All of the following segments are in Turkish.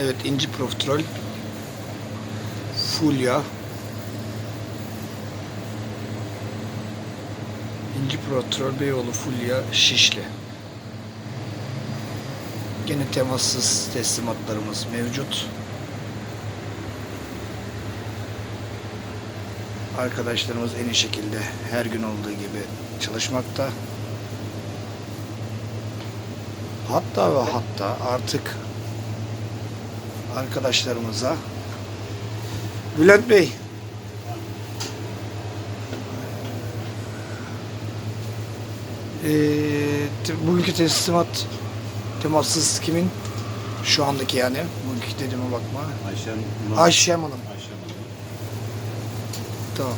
Evet inci profiterol. Fulya. İnci profiterol Beyoğlu Fulya Şişli. Gene temassız teslimatlarımız mevcut. Arkadaşlarımız en iyi şekilde her gün olduğu gibi çalışmakta. Hatta ve hatta artık arkadaşlarımıza Bülent Bey eee, te- bugünkü teslimat temassız kimin? Şu andaki yani. Bugünkü dediğime bakma. Ayşem Hanım. Ayşen Hanım. Tamam.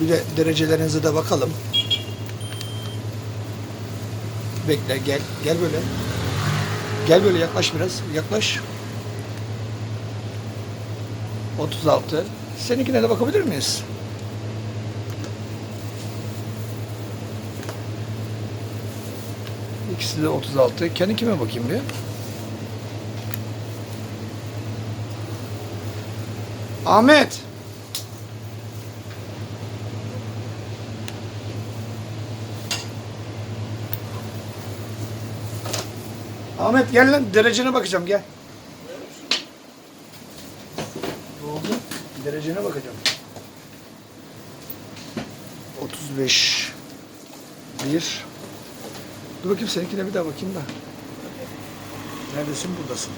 Bir de derecelerinize de bakalım. Bekle gel. Gel böyle. Gel böyle yaklaş biraz. Yaklaş. 36. Seninkine de bakabilir miyiz? İkisi de 36. Kendi kime bakayım bir? Ahmet. Ahmet gel lan derecene bakacağım gel. Ne oldu? Derecene bakacağım. 35 1 Dur bakayım seninkine bir daha bakayım da. Neredesin? Buradasın.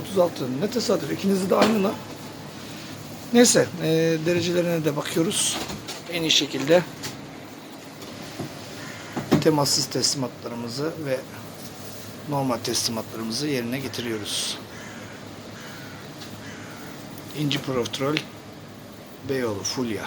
36. Ne tesadüf. İkiniz de aynı lan. Neyse. e, derecelerine de bakıyoruz. En iyi şekilde temassız teslimatlarımızı ve normal teslimatlarımızı yerine getiriyoruz. İnci Profiterol Beyoğlu Fulya.